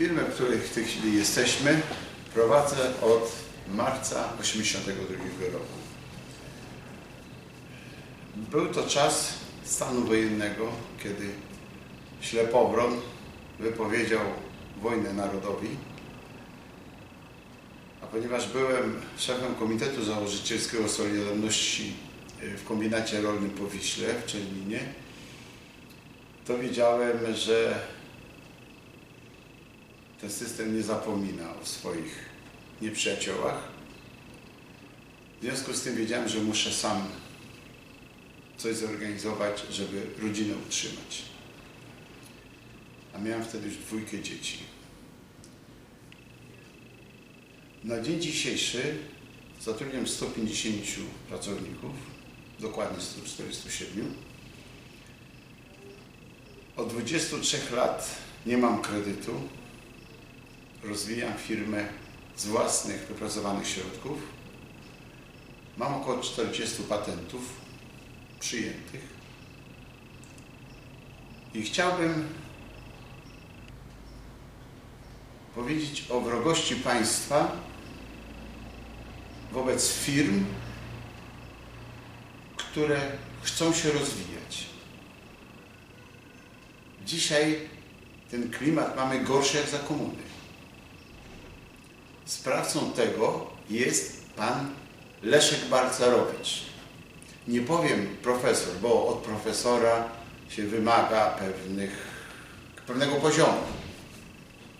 Firmę, w której w tej chwili jesteśmy, prowadzę od marca 1982 roku. Był to czas stanu wojennego, kiedy Ślepowron wypowiedział wojnę narodowi. A ponieważ byłem szefem Komitetu Założycielskiego Solidarności y, w kombinacie rolnym po Wiśle w Czerninie, to wiedziałem, że ten system nie zapomina o swoich nieprzyjaciołach. W związku z tym wiedziałem, że muszę sam coś zorganizować, żeby rodzinę utrzymać. A miałem wtedy już dwójkę dzieci. Na dzień dzisiejszy zatrudniam 150 pracowników, dokładnie 147. Od 23 lat nie mam kredytu. Rozwijam firmę z własnych wypracowanych środków. Mam około 40 patentów przyjętych. I chciałbym powiedzieć o wrogości państwa wobec firm, które chcą się rozwijać. Dzisiaj ten klimat mamy gorszy jak za komuny. Sprawcą tego jest pan Leszek Balcerowicz. Nie powiem profesor, bo od profesora się wymaga pewnych, pewnego poziomu.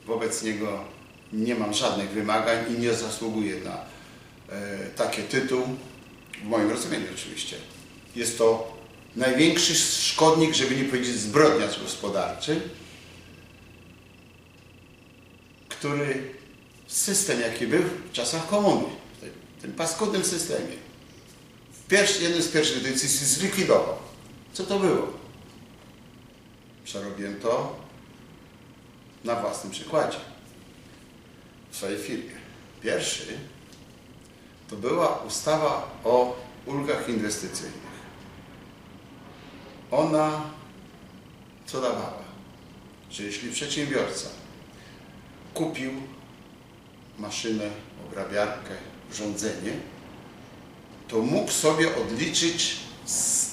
Wobec niego nie mam żadnych wymagań i nie zasługuję na e, taki tytuł, w moim rozumieniu oczywiście. Jest to największy szkodnik, żeby nie powiedzieć zbrodniarz gospodarczy, który system, jaki był w czasach komuny, w tym, paskudnym systemie, pierwszy, jednym z pierwszych decyzji zlikwidował. Co to było? Przerobiłem to na własnym przykładzie, w swojej firmie. Pierwszy to była ustawa o ulgach inwestycyjnych. Ona co dawała? Że jeśli przedsiębiorca kupił maszynę, obrabiarkę, urządzenie, to mógł sobie odliczyć z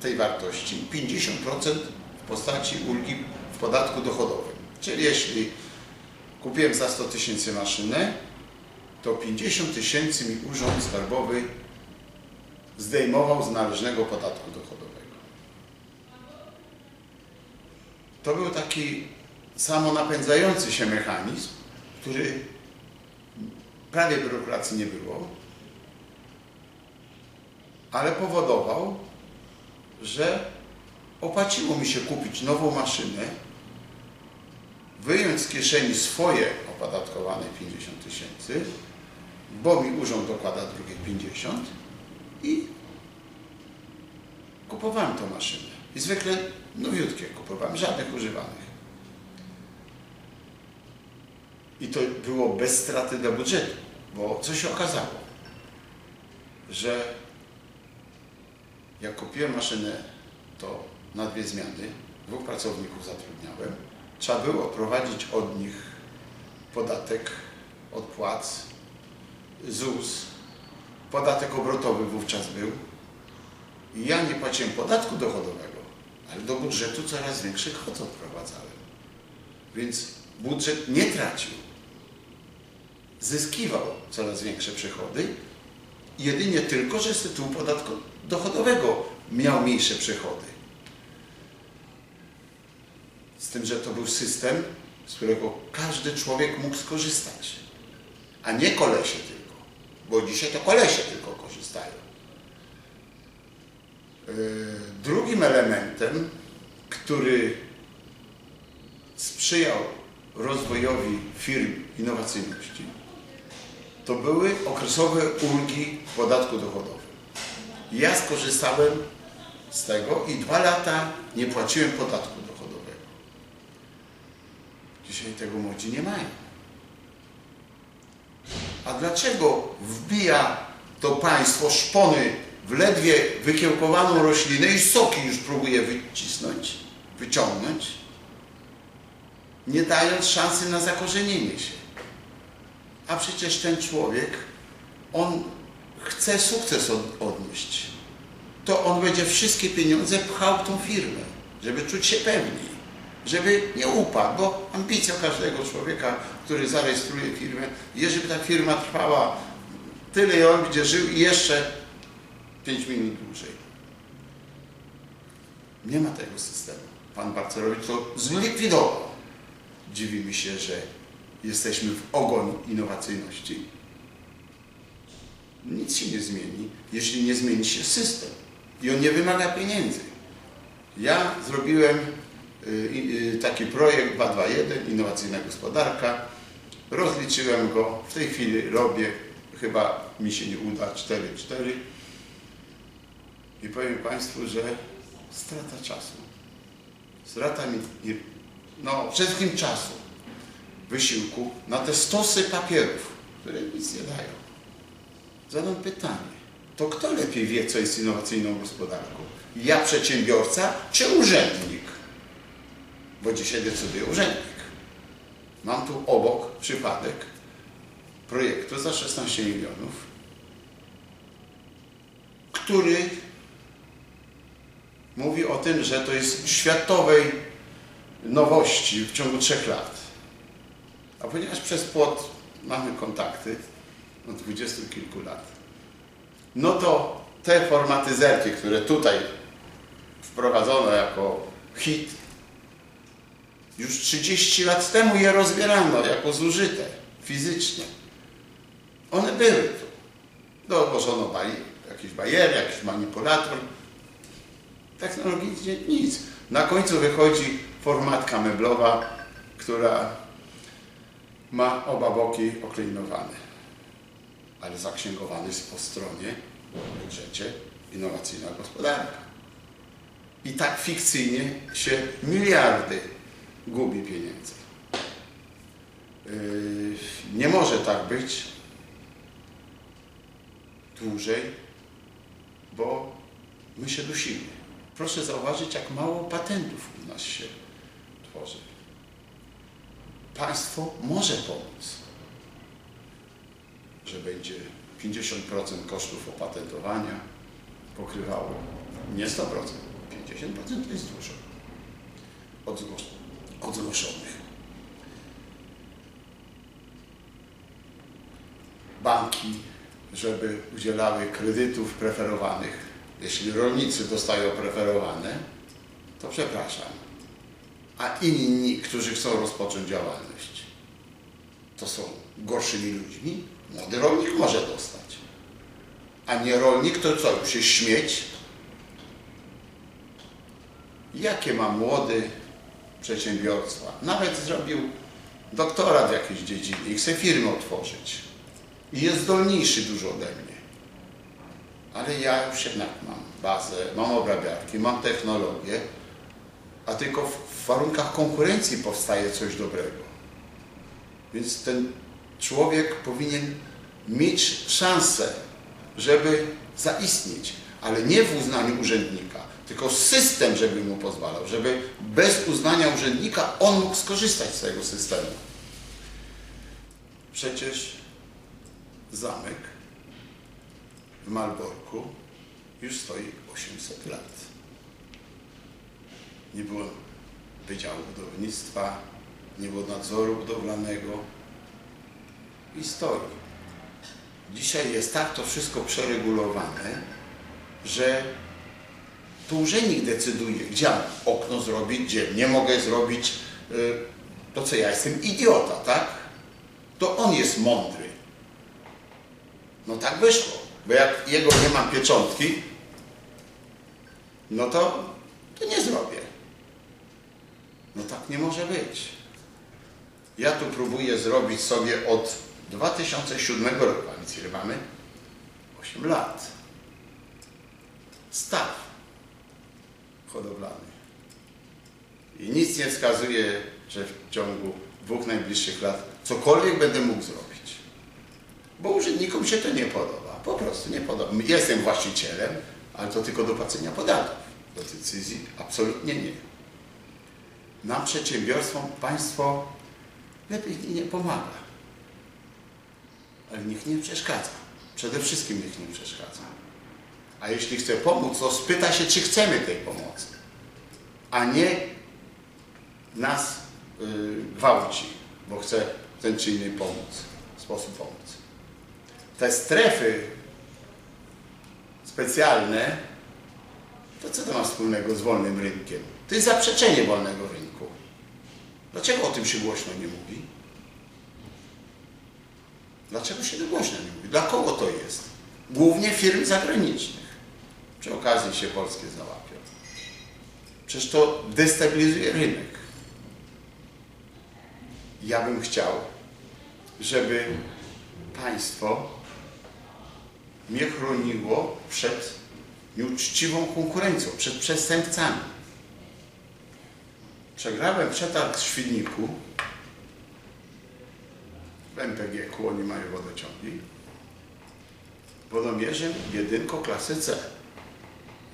tej wartości 50% w postaci ulgi w podatku dochodowym. Czyli jeśli kupiłem za 100 tysięcy maszynę, to 50 tysięcy mi Urząd Skarbowy zdejmował z należnego podatku dochodowego. To był taki samonapędzający się mechanizm, który prawie biurokracji nie było, ale powodował, że opłaciło mi się kupić nową maszynę, wyjąć z kieszeni swoje opodatkowane 50 tysięcy, bo mi urząd dokłada drugie 50 i kupowałem tą maszynę. I zwykle nowiutkie kupowałem, żadnych używanych. I to było bez straty dla budżetu, bo co się okazało? Że jak kupiłem maszynę, to na dwie zmiany, dwóch pracowników zatrudniałem, trzeba było prowadzić od nich podatek od płac, ZUS, podatek obrotowy wówczas był. I ja nie płaciłem podatku dochodowego, ale do budżetu coraz większy kwot odprowadzałem. Więc budżet nie tracił. Zyskiwał coraz większe przychody, jedynie tylko, że z tytułu podatku dochodowego miał mniejsze przychody. Z tym, że to był system, z którego każdy człowiek mógł skorzystać, a nie kolesie tylko, bo dzisiaj to kolesie tylko korzystają. Yy, Drugim elementem, który sprzyjał rozwojowi firm innowacyjności, to były okresowe ulgi w podatku dochodowym. Ja skorzystałem z tego i dwa lata nie płaciłem podatku dochodowego. Dzisiaj tego młodzi nie mają. A dlaczego wbija to państwo szpony w ledwie wykiełkowaną roślinę i soki już próbuje wycisnąć, wyciągnąć? nie dając szansy na zakorzenienie się. A przecież ten człowiek, on chce sukces od, odnieść. To on będzie wszystkie pieniądze pchał w tą firmę, żeby czuć się pewniej, żeby nie upadł, bo ambicja każdego człowieka, który zarejestruje firmę, jest, żeby ta firma trwała tyle i on będzie żył i jeszcze 5 minut dłużej. Nie ma tego systemu. Pan Barcerowicz to zlikwidował. Dziwimy się, że jesteśmy w ogon innowacyjności. Nic się nie zmieni, jeśli nie zmieni się system. I on nie wymaga pieniędzy. Ja zrobiłem y, y, taki projekt 221, innowacyjna gospodarka. Rozliczyłem go, w tej chwili robię, chyba mi się nie uda, 4-4. I powiem Państwu, że strata czasu. Strata mi, no przede wszystkim czasu, wysiłku na te stosy papierów, które nic nie dają. Zadam pytanie, to kto lepiej wie, co jest innowacyjną gospodarką? Ja przedsiębiorca czy urzędnik? Bo dzisiaj decyduje urzędnik. Mam tu obok przypadek projektu za 16 milionów, który mówi o tym, że to jest światowej nowości w ciągu trzech lat. A ponieważ przez płot mamy kontakty od dwudziestu kilku lat, no to te formatyzerki, które tutaj wprowadzono jako hit, już 30 lat temu je rozbierano jako zużyte fizycznie. One były tu. Dołożono baj, jakiś bajer, jakiś manipulator. Technologicznie nic. Na końcu wychodzi formatka meblowa, która ma oba boki oklinowane. Ale zaksięgowany jest po stronie w budżecie innowacyjna gospodarka. I tak fikcyjnie się miliardy gubi pieniędzy. Yy, Nie może tak być dłużej, bo my się dusimy. Proszę zauważyć, jak mało patentów u nas się tworzy. Państwo może pomóc, że będzie 50% kosztów opatentowania pokrywało nie 100%, 50% to jest dużo od. Banki, żeby udzielały kredytów preferowanych. Jeśli rolnicy dostają preferowane, to przepraszam. A inni, którzy chcą rozpocząć działalność, to są gorszymi ludźmi. Młody rolnik może dostać. A nie rolnik, to co, już się śmieć? Jakie ma młody przedsiębiorstwa? Nawet zrobił doktorat w jakiejś dziedzinie i chce firmę otworzyć. I jest zdolniejszy dużo ode mnie. Ale ja już jednak mam bazę, mam obrabiarki, mam technologię, a tylko w warunkach konkurencji powstaje coś dobrego. Więc ten człowiek powinien mieć szansę, żeby zaistnieć, ale nie w uznaniu urzędnika, tylko system, żeby mu pozwalał, żeby bez uznania urzędnika on mógł skorzystać z tego systemu. Przecież zamek w Malborku już stoi 800 lat. Nie było Wydziału Budownictwa, nie było nadzoru budowlanego i stoi. Dzisiaj jest tak to wszystko przeregulowane, że to urzędnik decyduje, gdzie mam okno zrobić, gdzie nie mogę zrobić. y, To co, ja jestem idiota, tak? To on jest mądry. No tak wyszło, bo jak jego nie mam pieczątki, no to, to nie zrobię. No tak nie może być. Ja tu próbuję zrobić sobie od 2007 roku, a więc ile mamy? 8 lat. Staw hodowlany. I nic nie wskazuje, że w ciągu dwóch najbliższych lat cokolwiek będę mógł zrobić. Bo urzędnikom się to nie podoba. Po prostu nie podoba. Jestem właścicielem, ale to tylko do płacenia podatków. Do decyzji absolutnie nie. nam przedsiębiorstwom państwo lepiej nie pomaga. Ale nikt nie przeszkadza. Przede wszystkim nikt nie przeszkadza. A jeśli chce pomóc, to spyta się, czy chcemy tej pomocy. A nie nas y, gwałci, bo chce ten czy inny pomóc, sposób pomóc. Te strefy specjalne, to co to ma wspólnego z wolnym rynkiem? To jest zaprzeczenie wolnego rynku. Dlaczego o tym się głośno nie mówi? Dlaczego się głośno nie mówi? Dla kogo to jest? Głównie firm zagranicznych. Przy okazji się polskie załapią. Przecież to destabilizuje rynek. Ja bym chciał, żeby państwo mnie chroniło przed nieuczciwą konkurencją, przed przestępcami. Przegrałem przetarg w Świdniku, w MPG-ku, oni mają wodociągi, wodomierzem jedynko klasy C.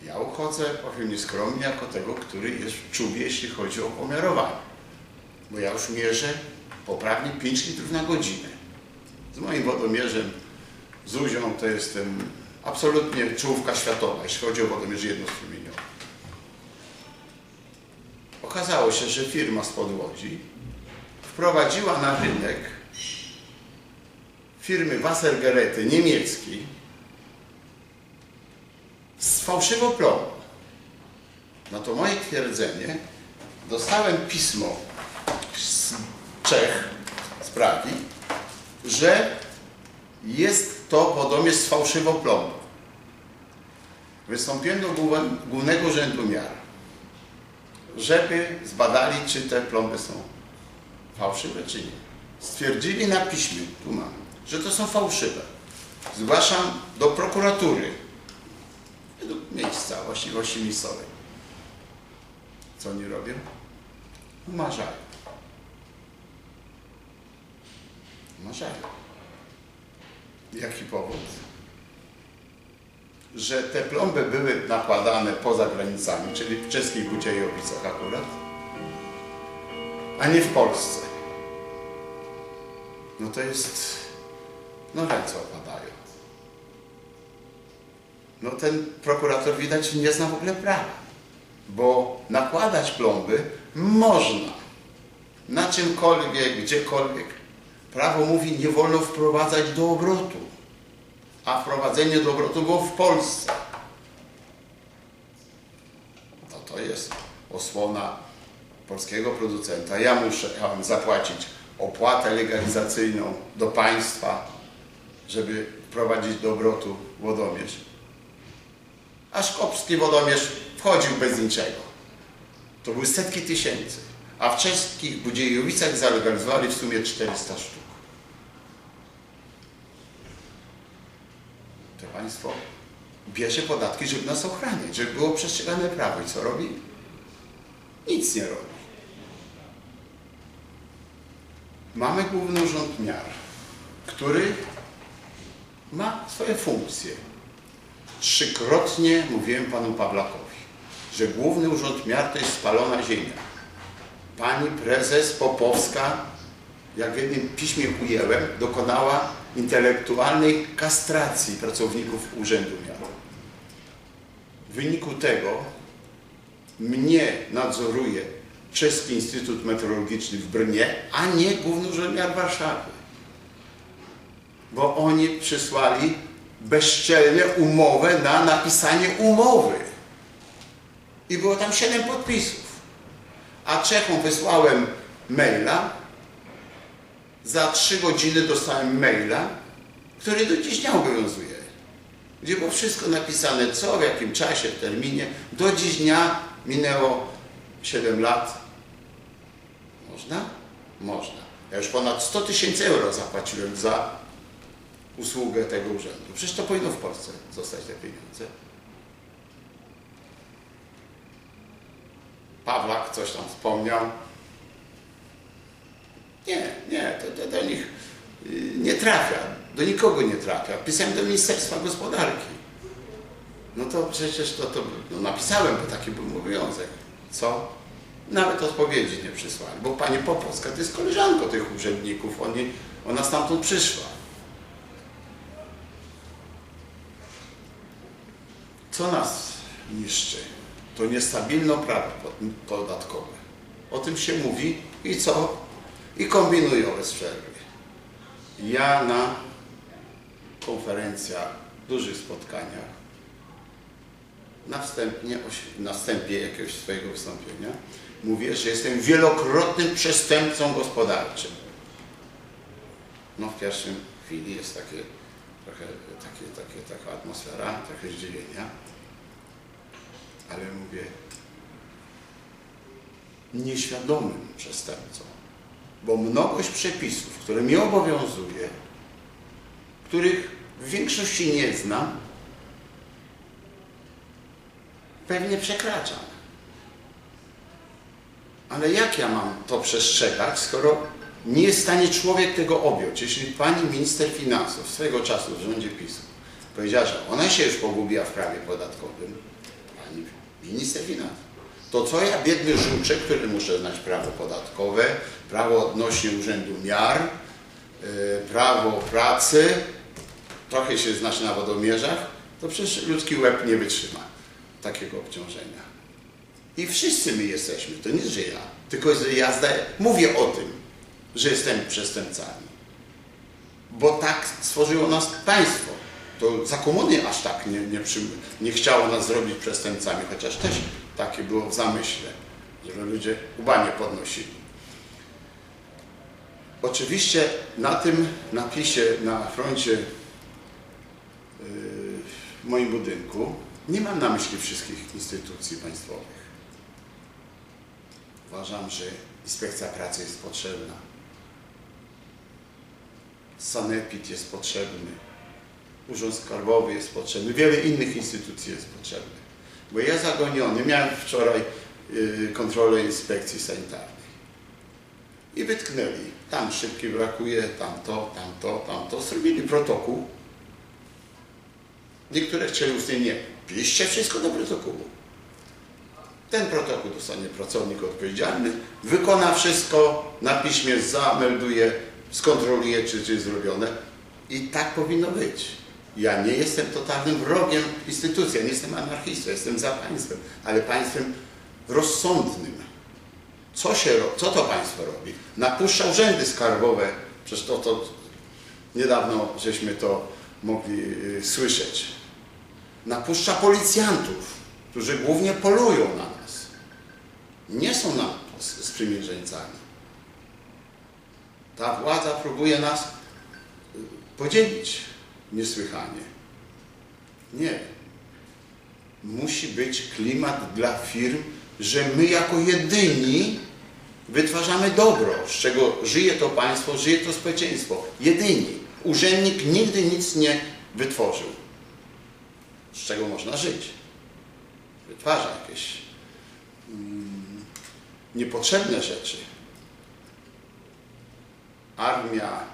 Ja uchodzę, powiem nieskromnie, jako tego, który jest w czubie, jeśli chodzi o pomiarowanie. Bo ja już mierzę poprawnie 5 litrów na godzinę. Z moim wodomierzem, z Uzią, to jestem absolutnie czołówka światowa, jeśli chodzi o wodomierze jednostrumieniowe. Okazało się, że firma z Łodzi wprowadziła na rynek firmy Wassergeräte niemieckiej z fałszywą plombą. No to moje twierdzenie, dostałem pismo z Czech, z Pragi, że jest to wodomierz z fałszywą plombą. Wystąpiłem do Główne- Głównego Urzędu Miar, żeby zbadali, czy te plomby są fałszywe, czy nie. Stwierdzili na piśmie, tu mam, że to są fałszywe. Zgłaszam do prokuratury według miejsca właściwości miejscowej. Co oni robią? Umarzają. Umarzają. Jaki powód? Że te plomby były nakładane poza granicami, czyli w czeskich Budziejowicach akurat, a nie w Polsce. No to jest... No ręce opadają. No ten prokurator widać nie zna w ogóle prawa, bo nakładać plomby można na czymkolwiek, gdziekolwiek. Prawo mówi, nie wolno wprowadzać do obrotu, a wprowadzenie do obrotu było w Polsce. No to jest osłona polskiego producenta. Ja muszę ja zapłacić opłatę legalizacyjną do państwa, żeby wprowadzić do obrotu wodomierz. A szkopski wodomierz wchodził bez niczego. To były setki tysięcy. A w czeskich Budziejowicach zalegalizowali w sumie 400 sztuk. Państwo bierze podatki, żeby nas ochraniać, żeby było przestrzegane prawo. I co robi? Nic nie robi. Mamy Główny Urząd Miar, który ma swoje funkcje. Trzykrotnie mówiłem panu Pawlakowi, że Główny Urząd Miar to jest spalona ziemia. Pani prezes Popowska, jak w jednym piśmie ujęłem, dokonała intelektualnej kastracji pracowników Urzędu Miar. W wyniku tego mnie nadzoruje Czeski Instytut Meteorologiczny w Brnie, a nie Główny Urząd Miar Warszawy. Bo oni przysłali bezczelnie umowę na napisanie umowy. I było tam siedem podpisów. A Czechom wysłałem maila. Za trzy godziny dostałem maila, który do dziś dnia obowiązuje. Gdzie było wszystko napisane, co, w jakim czasie, w terminie. Do dziś dnia minęło 7 lat. Można? Można. Ja już ponad 100 tysięcy euro zapłaciłem za usługę tego urzędu. Przecież to powinno w Polsce zostać te pieniądze. Pawlak coś tam wspomniał. Nie, nie, to, to do nich y, nie trafia. Do nikogo nie trafia. Pisałem do Ministerstwa Gospodarki. No to przecież to, to no napisałem, bo taki był obowiązek. Co? Nawet odpowiedzi nie przysłali, bo pani Popowska to jest koleżanką tych urzędników, oni, ona stamtąd przyszła. Co nas niszczy? To niestabilne prawo po- podatkowe. O tym się mówi i co? I kombinują bez przerwy. Ja na konferencjach, dużych spotkaniach, na, wstępnie, na wstępie jakiegoś swojego wystąpienia mówię, że jestem wielokrotnym przestępcą gospodarczym. No w pierwszym chwili jest takie, trochę takie, takie, taka atmosfera, trochę zdziwienia, ale mówię nieświadomym przestępcą, bo mnogość przepisów, które mnie obowiązuje, których w większości nie znam, pewnie przekraczam. Ale jak ja mam to przestrzegać, skoro nie jest w stanie człowiek tego objąć? Jeśli pani minister finansów swego czasu w rządzie PiSu powiedziała, że ona się już pogubiła w prawie podatkowym, pani minister finansów, to co ja, biedny żuczek, który muszę znać prawo podatkowe, prawo odnośnie urzędu miar, yy, prawo pracy, trochę się znać na wodomierzach, to przecież ludzki łeb nie wytrzyma takiego obciążenia. I wszyscy my jesteśmy, to nie, że ja, tylko że ja zdaję, mówię o tym, że jestem przestępcami. Bo tak stworzyło nas państwo. To za komuny aż tak nie, nie, przy, nie chciało nas zrobić przestępcami, chociaż też takie było w zamyśle, żeby ludzie uba nie podnosili. Oczywiście na tym napisie na froncie yy, w moim budynku nie mam na myśli wszystkich instytucji państwowych. Uważam, że inspekcja pracy jest potrzebna. Sanepid jest potrzebny. Urząd Skarbowy jest potrzebny. Wiele innych instytucji jest potrzebnych. Bo ja zagoniony miałem wczoraj yy, kontrolę inspekcji sanitarnej. I wytknęli. Tam szybki brakuje, tam to, tam to, tam to. Zrobili protokół. Niektóre chcieli uwzględnić, nie, piszcie wszystko do protokołu. Ten protokół dostanie pracownik odpowiedzialny, wykona wszystko, na piśmie zamelduje, skontroluje, czy jest zrobione. I tak powinno być. Ja nie jestem totalnym wrogiem instytucji, ja nie jestem anarchistą, jestem za państwem, ale państwem rozsądnym. Co, się, co to państwo robi? Napuszcza urzędy skarbowe, przecież to, to niedawno żeśmy to mogli y, słyszeć. Napuszcza policjantów, którzy głównie polują na nas. Nie są nam sprzymierzeńcami. Ta władza próbuje nas y, podzielić niesłychanie. Nie. Musi być klimat dla firm, że my jako jedyni wytwarzamy dobro, z czego żyje to państwo, żyje to społeczeństwo. Jedyni. Urzędnik nigdy nic nie wytworzył, z czego można żyć. Wytwarza jakieś mm, niepotrzebne rzeczy. Armia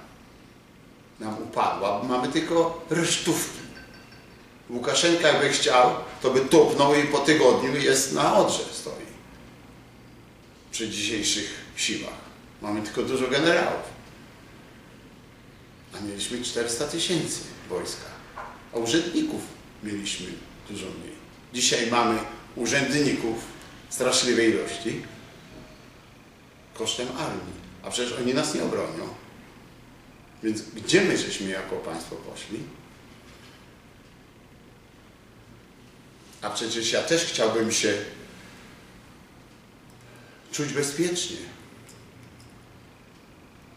nam upadła, bo mamy tylko resztówki. Łukaszenka jakby chciał, to by tupnął i po tygodniu jest na odrze stoi. Przy dzisiejszych siłach. Mamy tylko dużo generałów. A mieliśmy 400 tysięcy wojska. A urzędników mieliśmy dużo mniej. Dzisiaj mamy urzędników straszliwej ilości kosztem armii. A przecież oni nas nie obronią. Więc gdzie my żeśmy jako państwo poszli? A przecież ja też chciałbym się czuć bezpiecznie.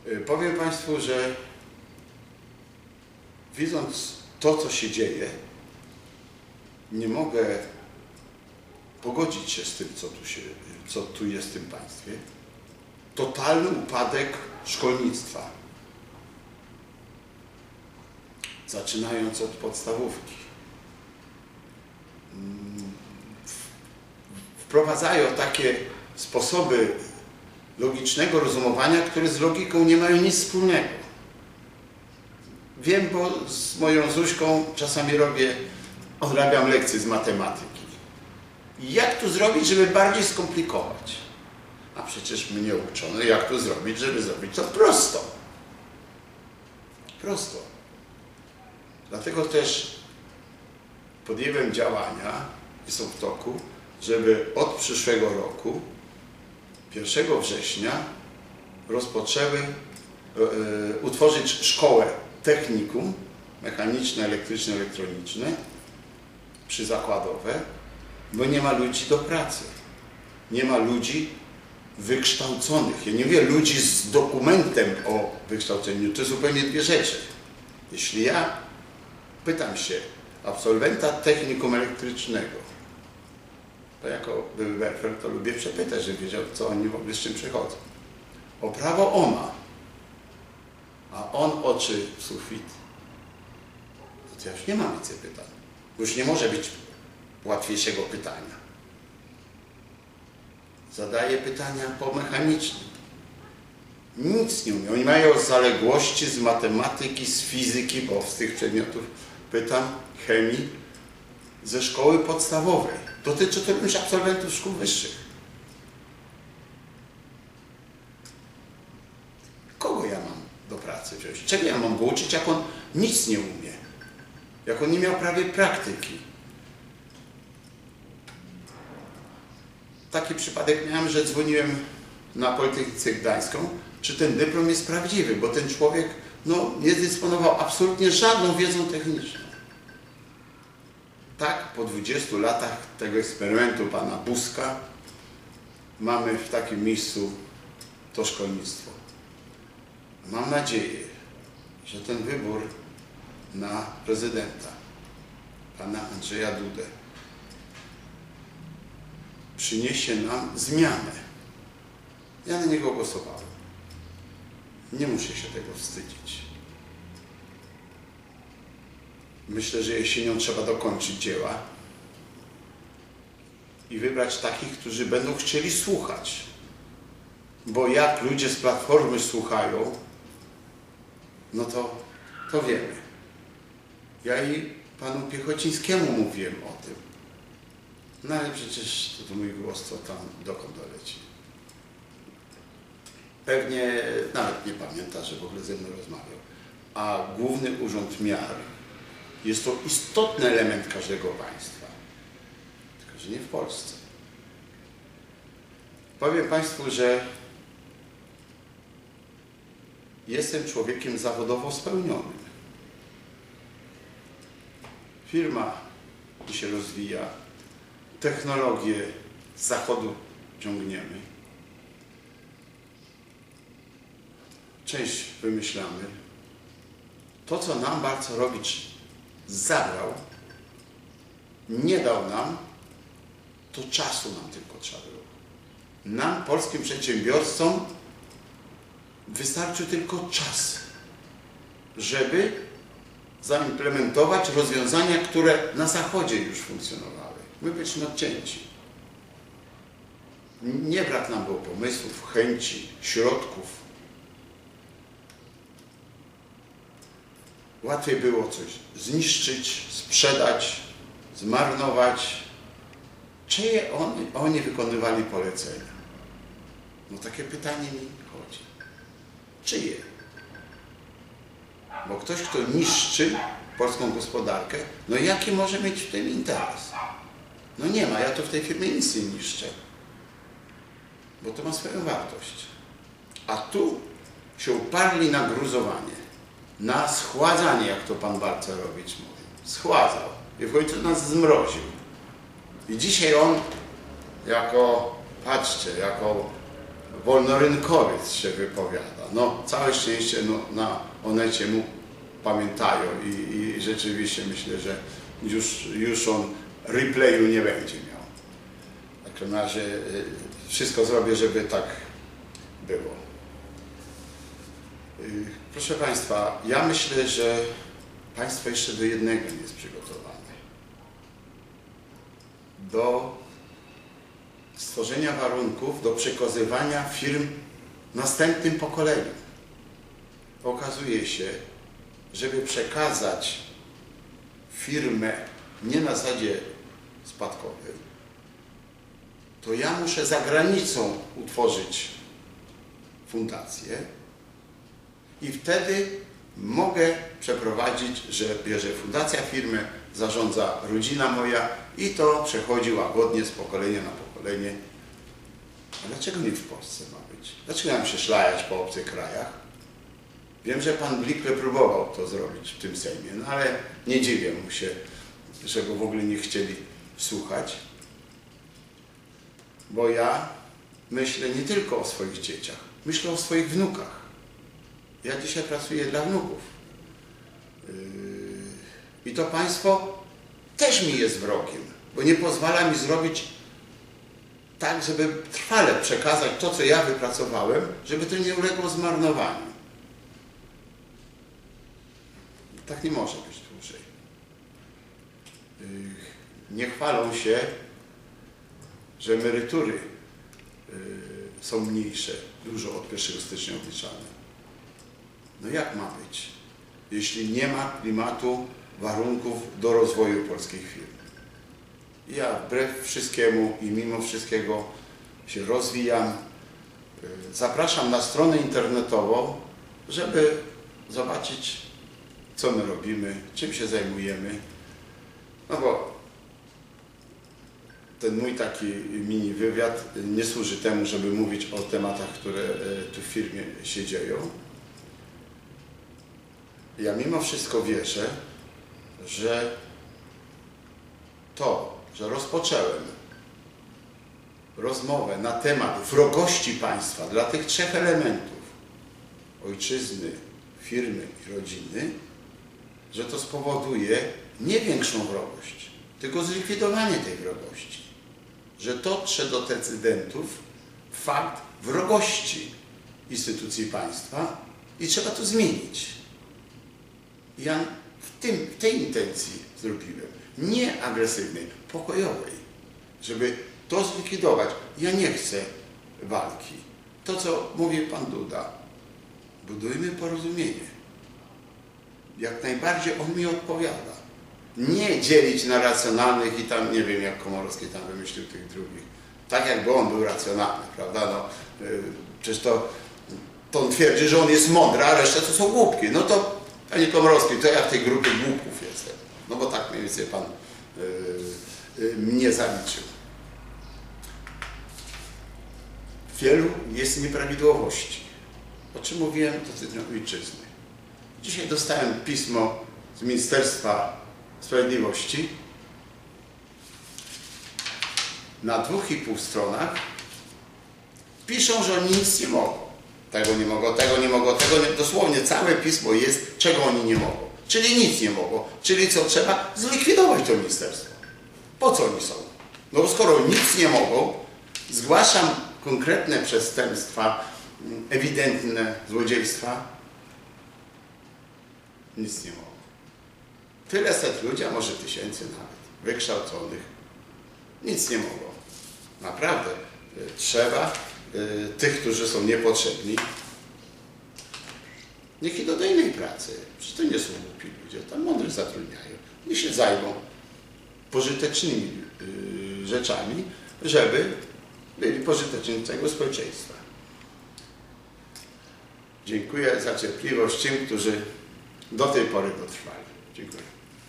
Y, Powiem Państwu, że widząc to, co się dzieje, nie mogę pogodzić się z tym, co tu, się, co tu jest w tym państwie. Totalny upadek szkolnictwa. Zaczynając od podstawówki. Mm, Wprowadzają takie sposoby logicznego rozumowania, które z logiką nie mają nic wspólnego. Wiem, bo z moją Zuśką czasami robię, odrabiam lekcje z matematyki. Jak tu zrobić, żeby bardziej skomplikować? A przecież mnie uczono, jak to zrobić, żeby zrobić to prosto. Prosto. Dlatego też podjęłem działania, i są w toku, żeby od przyszłego roku, 1 września, rozpoczęły e, e, utworzyć szkołę technikum mechaniczne, elektryczne, elektroniczne przyzakładowe, bo nie ma ludzi do pracy. Nie ma ludzi wykształconych. Ja nie mówię ludzi z dokumentem o wykształceniu, to zupełnie dwie rzeczy. Jeśli ja pytam się absolwenta technikum elektrycznego, to jako były to lubię przepytać, żeby wiedział, co oni w ogóle z czym przychodzą. O prawo ona, a on oczy w sufit. To ja już nie mam więcej pytań. Już nie może być łatwiejszego pytania. Zadaję pytania po mechanicznym. Nic nie umiem. Oni mają zaległości z matematyki, z fizyki, bo z tych przedmiotów pytam, chemii, ze szkoły podstawowej. Dotyczy to również absolwentów szkół wyższych. Kogo ja mam do pracy wziąć? Czego ja mam go uczyć, jak on nic nie umie? Jak on nie miał prawie praktyki? Taki przypadek miałem, że dzwoniłem na Politechnikę Gdańską, czy ten dyplom jest prawdziwy, bo ten człowiek no, nie dysponował absolutnie żadną wiedzą techniczną. Tak, po 20 latach tego eksperymentu pana Buzka mamy w takim miejscu to szkolnictwo. Mam nadzieję, że ten wybór na prezydenta, pana Andrzeja Dudę, przyniesie nam zmianę. Ja na niego głosowałem. Nie muszę się tego wstydzić. Myślę, że jesienią trzeba dokończyć dzieła i wybrać takich, którzy będą chcieli słuchać. Bo jak ludzie z Platformy słuchają, no to, to wiemy. Ja i panu Piechocińskiemu mówiłem o tym. No ale przecież to, to mój głos to tam dokąd doleci. Pewnie nawet nie pamięta, że w ogóle ze mną rozmawiał. A Główny Urząd Miar jest to istotny element każdego państwa. Tylko, że nie w Polsce. Powiem Państwu, że jestem człowiekiem zawodowo spełnionym. Firma się rozwija, technologię z zachodu ciągniemy. Część wymyślamy. To, co nam Balcerowicz zabrał, nie dał nam, to czasu nam tylko trzeba było. Nam, polskim przedsiębiorcom, wystarczył tylko czas, żeby zaimplementować rozwiązania, które na Zachodzie już funkcjonowały. My byliśmy odcięci. Nie brak nam było pomysłów, chęci, środków. Łatwiej było coś zniszczyć, sprzedać, zmarnować. Czyje oni, oni wykonywali polecenia? No takie pytanie mi chodzi. Czyje? Bo ktoś, kto niszczy polską gospodarkę, no jaki może mieć w tym interes? No nie ma, ja to w tej firmie nic nie niszczę. Bo to ma swoją wartość. A tu się uparli na gruzowanie, na schładzanie, jak to pan Balcerowicz mówi. Schładzał. I w końcu nas zmroził. I dzisiaj on jako, patrzcie, jako wolnorynkowiec się wypowiada. No, całe szczęście no, na Onecie mu pamiętają i, i rzeczywiście myślę, że już, już on replayu nie będzie miał. W każdym razie y, wszystko zrobię, żeby tak było. Proszę Państwa, ja myślę, że Państwo jeszcze do jednego nie jest przygotowane. Do stworzenia warunków do przekazywania firm następnym pokoleniom. Okazuje się, żeby przekazać firmę nie na zasadzie spadkowej, to ja muszę za granicą utworzyć fundację i wtedy mogę przeprowadzić, że bierze fundacja firmę, zarządza rodzina moja i to przechodzi łagodnie z pokolenia na pokolenie. A dlaczego nie w Polsce ma być? Dlaczego mam się szlajać po obcych krajach? Wiem, że pan Blikle próbował to zrobić w tym Sejmie, no ale nie dziwię mu się, że go w ogóle nie chcieli słuchać. Bo ja myślę nie tylko o swoich dzieciach, myślę o swoich wnukach. Ja dzisiaj pracuję dla wnuków. Yy, I to państwo też mi jest wrogiem, bo nie pozwala mi zrobić tak, żeby trwale przekazać to, co ja wypracowałem, żeby to nie uległo zmarnowaniu. Tak nie może być dłużej. Yy, Nie chwalą się, że emerytury yy, są mniejsze, dużo od 1 stycznia odliczane. No jak ma być, jeśli nie ma klimatu, warunków do rozwoju polskich firm? Ja wbrew wszystkiemu i mimo wszystkiego się rozwijam. Zapraszam na stronę internetową, żeby zobaczyć, co my robimy, czym się zajmujemy. No bo ten mój taki mini wywiad nie służy temu, żeby mówić o tematach, które e, tu w firmie się dzieją. Ja mimo wszystko wierzę, że to, że rozpocząłem rozmowę na temat wrogości państwa dla tych trzech elementów ojczyzny, firmy i rodziny, że to spowoduje nie większą wrogość, tylko zlikwidowanie tej wrogości. Że dotrze do decydentów fakt wrogości instytucji państwa i trzeba to zmienić. Ja w, tym, w tej intencji zrobiłem. Nie agresywnej, pokojowej. Żeby to zlikwidować. Ja nie chcę walki. To, co mówi pan Duda. Budujmy porozumienie. Jak najbardziej on mi odpowiada. Nie dzielić na racjonalnych i tam, nie wiem jak Komorowski tam wymyślił tych drugich. Tak jakby on był racjonalny, prawda? No, yy, przecież to, to on twierdzi, że on jest mądry, a reszta to są głupki. No to, panie Komorowski, to ja w tej grupie głupków jestem. No bo tak mniej więcej pan yy, yy, mnie zaliczył. Wielu jest nieprawidłowości. O czym mówiłem dotyczą ojczyzny. Dzisiaj dostałem pismo z Ministerstwa Sprawiedliwości na dwóch i pół stronach. Piszą, że oni nic nie mogą. Tego nie mogą, tego nie mogą, tego nie... Dosłownie całe pismo jest, czego oni nie mogą. Czyli nic nie mogą. Czyli co trzeba? Zlikwidować to ministerstwo. Po co oni są? No bo skoro nic nie mogą, zgłaszam konkretne przestępstwa, mm, ewidentne złodziejstwa, nic nie mogą. Tyle set ludzi, a może tysięcy nawet, wykształconych, nic nie mogą. Naprawdę. y, Trzeba tych, którzy są niepotrzebni, niech idą do innej pracy. Przecież to nie są głupi ludzie, tam mądrych zatrudniają. Niech się zajmą pożytecznymi y, rzeczami, żeby byli pożyteczni dla całego społeczeństwa. Dziękuję za cierpliwość tym, którzy do tej pory dotrwali. Dziękuję.